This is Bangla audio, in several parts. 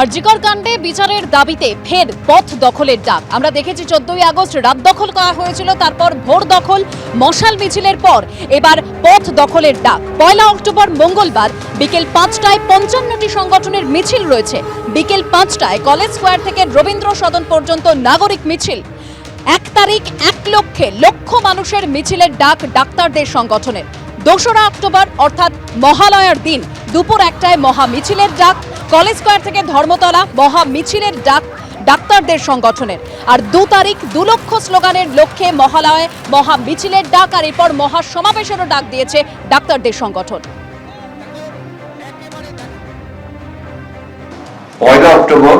আরজিকর কাণ্ডে বিচারের দাবিতে ফের পথ দখলের ডাক। আমরা দেখেছি চোদ্দই আগস্ট রাত দখল করা হয়েছিল, তারপর ভোর দখল, মশাল মিছিলের পর এবার পথ দখলের ডাক। পয়লা অক্টোবর মঙ্গলবার বিকেল পাঁচটায় পঞ্চান্নটি সংগঠনের মিছিল রয়েছে। বিকেল পাঁচটায় কলেজ স্কোয়ার থেকে রবীন্দ্র সদন পর্যন্ত নাগরিক মিছিল। এক তারিখ এক লক্ষে লক্ষ মানুষের মিছিলের ডাক ডাক্তারদের সংগঠনের। দোসরা অক্টোবর, অর্থাৎ মহালয়ার দিন, দুপুর একটায় মহা মিছিলের ডাক। কলেজ স্কোয়ার থেকে ধর্মতলা মহা মিছিলের ডাক ডাক্তারদের সংগঠনের আর দু তারিখ দু লক্ষ স্লোগানের লক্ষ্যে মহালয় মহা মিছিলের ডাক আর এরপর মহা সমাবেশেরও ডাক দিয়েছে ডাক্তারদের সংগঠন। পয়লা অক্টোবর,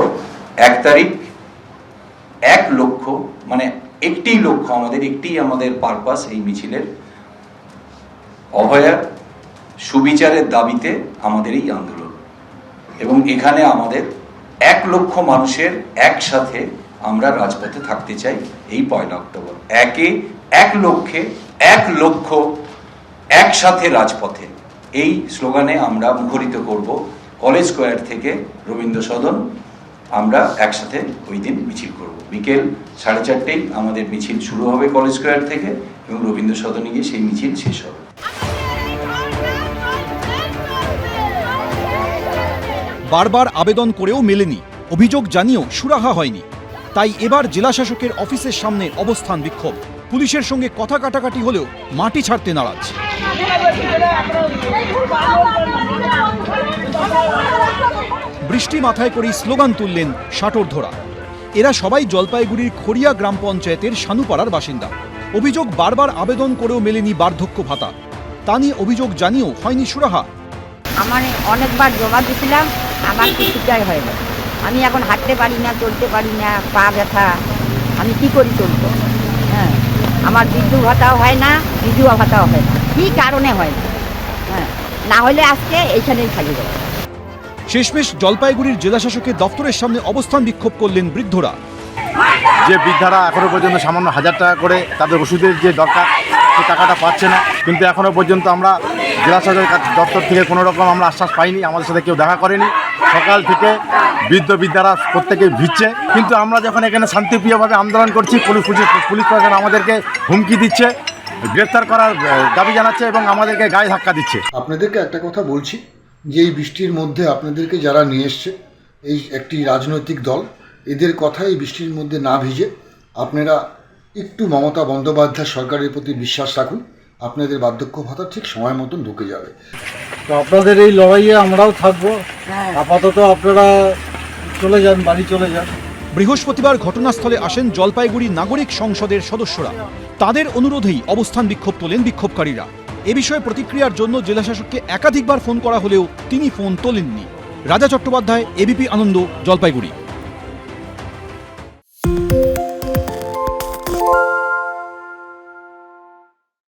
এক তারিখ, এক লক্ষ মানে একটি লক্ষ্য আমাদের, একটি আমাদের পারপাস এই মিছিলের অভয়ার সুবিচারের দাবিতে আমাদের এই আন্দোলন। এবং এখানে আমাদের এক লক্ষ মানুষের একসাথে আমরা রাজপথে থাকতে চাই এই পয়লা অক্টোবর। একে এক লক্ষে এক লক্ষ একসাথে রাজপথে। এই স্লোগানে আমরা মুখরিত করব কলেজ স্কোয়ার থেকে রবীন্দ্র সদন আমরা একসাথে ওই দিন মিছিল করব। বিকেল সাড়ে চারটেই আমাদের মিছিল শুরু হবে কলেজ স্কোয়ার থেকে এবং রবীন্দ্র সদনে গিয়ে সেই মিছিল শেষ হবে। বারবার আবেদন করেও মেলেনি। অভিযোগ জানিয়েও সুরাহা হয়নি। তাই এবার জেলাশাসকের অফিসের সামনে অবস্থান বিক্ষোভ। পুলিশের সঙ্গে কথা কাটাকাটি হলেও মাটি ছাড়তে নারাজ। বৃষ্টি মাথায় করেই স্লোগান তুললেন ধরা এরা সবাই জলপাইগুড়ির খড়িয়া গ্রাম পঞ্চায়েতের সানুপাড়ার বাসিন্দা। অভিযোগ বারবার আবেদন করেও মেলেনি বার্ধক্য ভাতা। তা নিয়ে অভিযোগ জানিয়েও হয়নি সুরাহা। আমার অনেকবার জমা দিয়েছিলাম আমার কিছুটাই হয় না। আমি এখন হাঁটতে পারি না চলতে পারি না পা ব্যথা আমি কি করি চলবো? হ্যাঁ আমার বিদ্যুৎ ভাতাও হয় না বিধুয়া ভাতাও হয় না। কী কারণে হয় না? হ্যাঁ না হলে আজকে এইখানেই খালি যাবে। শেষমেশ জলপাইগুড়ির জেলাশাসকের দপ্তরের সামনে অবস্থান বিক্ষোভ করলেন বৃদ্ধরা। যে বৃদ্ধারা এখনও পর্যন্ত সামান্য হাজার টাকা করে তাদের ওষুধের যে দরকার সে টাকাটা পাচ্ছে না। কিন্তু এখনও পর্যন্ত আমরা জেলা সরকারের দপ্তর থেকে কোনো রকম আমরা আশ্বাস পাইনি আমাদের সাথে কেউ দেখা করেনি। সকাল থেকে বৃদ্ধ বৃদ্ধারা প্রত্যেকে ভিড়ছে কিন্তু আমরা যখন এখানে শান্তিপ্রিয়ভাবে আন্দোলন করছি, পুলিশ পুলিশ পুলিশ প্রশাসন আমাদেরকে হুমকি দিচ্ছে, গ্রেফতার করার দাবি জানাচ্ছে এবং আমাদেরকে গায়ে ধাক্কা দিচ্ছে। আপনাদেরকে একটা কথা বলছি, যে এই বৃষ্টির মধ্যে আপনাদেরকে যারা নিয়ে এসছে, এই একটি রাজনৈতিক দল, এদের কথা এই বৃষ্টির মধ্যে না ভিজে আপনারা একটু মমতা বন্দ্যোপাধ্যায় সরকারের প্রতি বিশ্বাস রাখুন, আপনাদের বার্ধক্য ভাতা ঠিক সময় মতন ঢুকে যাবে। তো আপনাদের এই লড়াইয়ে আমরাও থাকব। আপাতত আপনারা চলে যান বাড়ি চলে যান। বৃহস্পতিবার ঘটনাস্থলে আসেন জলপাইগুড়ি নাগরিক সংসদের সদস্যরা। তাদের অনুরোধেই অবস্থান বিক্ষোভ তোলেন বিক্ষোভকারীরা। এ বিষয়ে প্রতিক্রিয়ার জন্য জেলাশাসককে একাধিকবার ফোন করা হলেও তিনি ফোন তোলেননি। রাজা চট্টোপাধ্যায় এবিপি আনন্দ জলপাইগুড়ি।